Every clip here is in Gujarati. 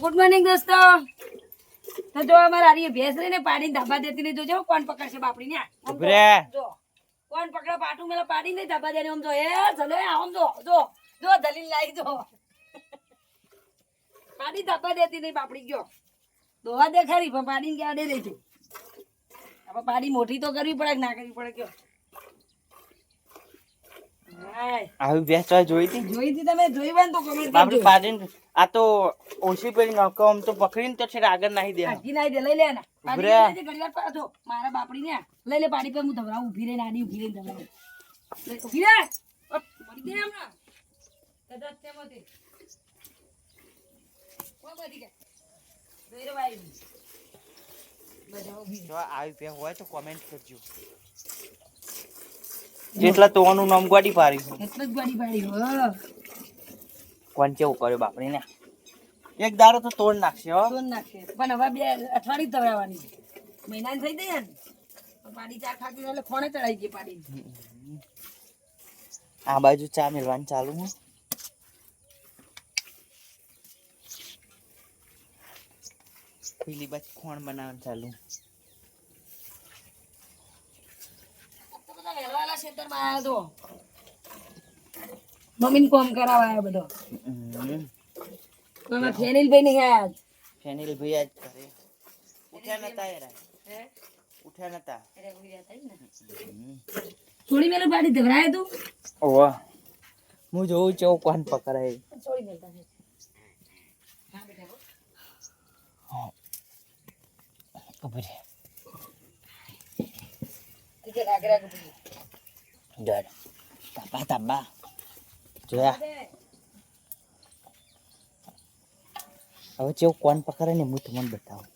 ગુડ મોર્નિંગ દોસ્તો. તો જો અમારે આરી ભેંસ લઈને પાડીને ધાબા દેતી નહીં જોજો કોણ પકડશે બાપડી ને જો, કોણ પકડે પાટું મેલા પાડી નહીં ધાબા દેને આમ જો એ ચલો આમ જો જો જો દલીલ લાઈ જો પાડી ધાબા દેતી નહીં બાપડી ગયો દોહા દેખાડી પણ પાડીને ક્યાં દે રહી હવે પાડી મોટી તો કરવી પડે કે ના કરવી પડે કયો. આવી તો જોઈ હતી જોઈ હતી તમે જોઈ હોય તો કમેન્ટ કરજો. પાડીને આ તો ઓછી પડી નોકો આમ તો પકડીને તો છે આગળ નાહી દે આખી નાહી દે લઈ લે ને પાડી રે. લઈ લે ઘડી વાર મારા બાપડી ને લઈ લે પાડી પર હું ધવરા ઊભી રહી આડી ઊભી રહી ધવરા લે, ઊભી રહે મરી ગઈ હમણાં. કદાચ તેમાંથી. કોઈ બધી ગયા. જોઈ રે બધા ઊભી જો આવી પે હોય તો કોમેન્ટ કરજો. જેટલા તોનું નામ ગાડી પાડી. એટલે જ ગાડી પાડી હો. કોણ કેવું કર્યો બાપડી ને એક દારો તો તોડ નાખશે હો. તોડ નાખશે. પણ હવે બે અઠવાડિયે જ મહિના થઈ ગઈ ને? પાડી ચા ખાતી એટલે ખોણે ચડાઈ ગઈ પાડી આ બાજુ ચા મેળવાનું ચાલુ હું પેલી બાજુ ખોણ બનાવવાનું ચાલુ બધા વહેલાવાળા ખેતરમાં આયા તો. મમ્મીને કોમ કરાવવા આયા બધો. હમ. મારા ફેનિલભાઈ નહીં આયા આજ. ફેનિલ ભાઈ આજ કરે. ઉઠ્યા નતા એરા ઉઠ્યા નતા. છોડી મેલું પાડી ધવરાય તું? ઓવા હું જોઉં છું કોણ પકડાય. છોડી મેલતા છે. હા બેટા હો. ઊભી રે રાગ ઊભી. ડર તાબા તાબા. જોયા. હવે ચેવું કોણ પકડે ને હું તમને બતાવું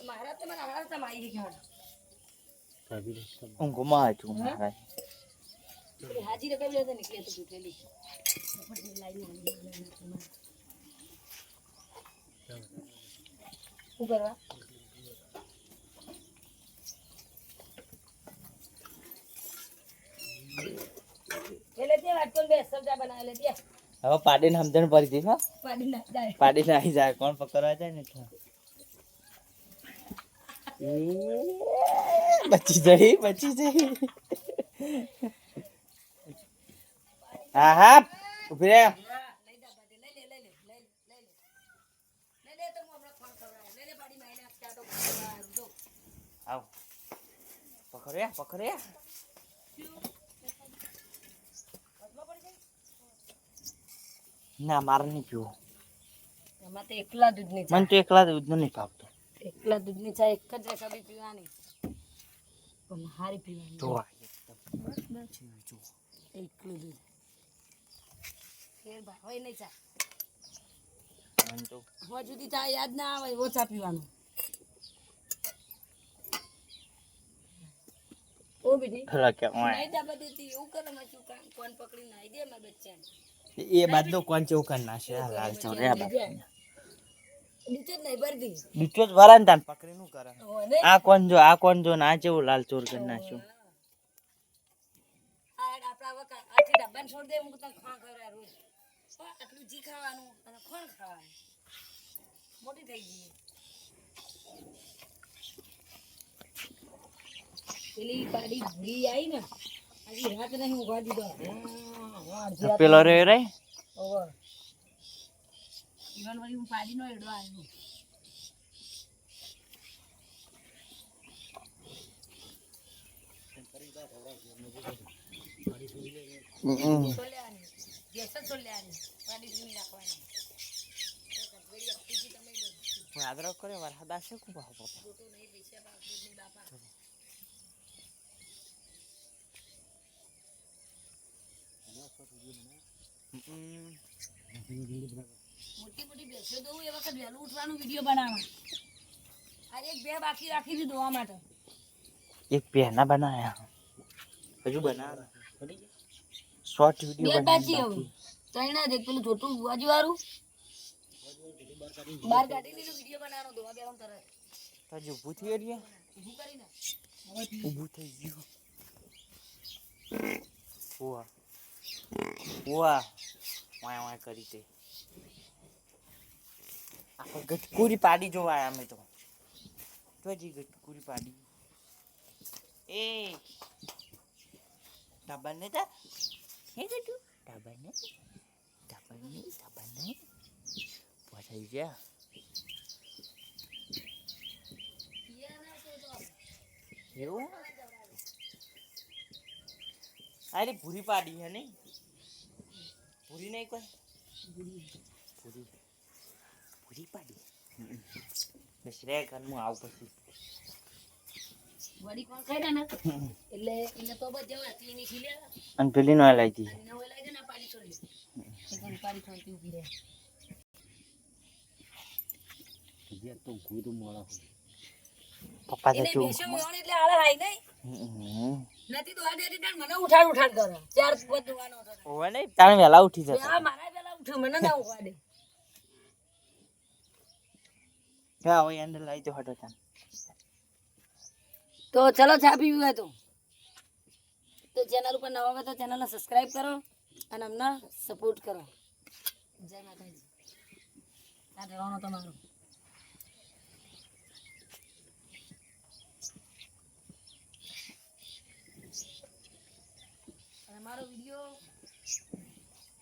મારા તો મારા હારા તો મારી ગયા ઊંઘમાં હતું મારા પેલી હાજી રકાબી લેતા નીકળી તો પેલી શું કરવા એટલે ત્યાં વાટકો બે સબ્જા બનાવેલા ત્યાં. હવે પાડીને સમજણ પડી દઈશ હા. પાડી નાખ જાય. પાડીને આવી જાય કોણ પકડવા જાય ને બચી જઈ બચી જઈ. હા હા ઊભી રહ્યા આવ. પકડ્યા પકડ્યા. ના મારે નહીં પીવું. મને તો એકલા દૂધ નહીં ભાવતું. એકલા દૂધની ચા એક જ રકાબી પીવાની. પણ હારી પીવાની. જો એકલું દૂધ. ફેર ભાવે નહીં ચા. હવે જુદી ચા યાદ ના આવે એવો ચા પીવાનો. કરે માં કામ? કોણ પકડી નાશે એ લાલ ચોર્યા બાપ નીચે જ વરાન તાન પકડી નું કરે. આ કોણ જો આ કોણ જો ના જેવું લાલ ચોર કરી નાખ્યું? પેલી પાડી ભૂલી ઈવન વળી હું પાડીનો એડો આવ્યો. છોલ્યાની ગેસ જ છોલ્યાની પાડી જૂની રાખવાની આદરો કરે વરસાદ આવશે કુ બાપા બાપા? ફોટો મોટી મોટી બેસ્યો દઉં એ વખત વહેલું ઉઠવાનું વીડિયો બનાવવા. આજે એક બે બાકી રાખી હતી ધોવા માટે. એક પહેના બનાયા. હજુ બનાવે. શોર્ટ બે વીડિયો બાકી હવે. ત્રણ જ એક પેલું છોટું બાજુ વાળું. બાર કાઢી લીધું વીડિયો બનાવવાનો ધોવા બેવાનું તરત. તો ઊભું થઈ રહ્યા ઊભું કરીને ઊભું થઈ ગયું. વાહ વાહ વાય વાય કરી તે આપણે ગટકુરી પાડી જોવા અમે તો. તો હજી ગટકુરી પાડી. એ. ડાબર ને તા? હે ગટુ ડાબર ને ડાબર ને ડાબર ને પહોંચાઈ ગયા. એવું? અરે પૂરી પાડી હે નહીં? પૂરી નહીં કોઈ? પૂરી પૂરી પાડી. બસ ઘર હું આવું પછી. કોણ ને એટલે તો બસ જવા અને પેલી નો પાડી છોડી પાડી ઊભી રહે. તો એને જો બેસો મોણ એટલે આળે હાઈ નહીં. નથી તો આ દેતી મને ઉઠાડ ઉઠાડ કરે. ચાર હતો. ઓવે નહીં તારે વહેલા ઉઠી જતા. આ મારા પેલા ઉઠ્યો મને ના ઉપાડે. હા, ઓય અંદર લઈ દો હટો તાન તો ચલો ચા પીવી તો. તો ચેનલ ઉપર નવા હોય તો ચેનલને સબસ્ક્રાઇબ કરો અને અમને સપોર્ટ કરો. જય માતાજી. આ રહેવાનો તમારો. મારો વીડિયો,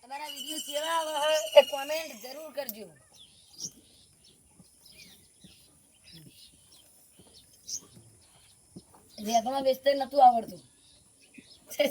તમારા વીડિયો કેવા આવે એ કોમેન્ટ જરૂર કરજો. રેગણો વેચતે નતું આવડતું. છે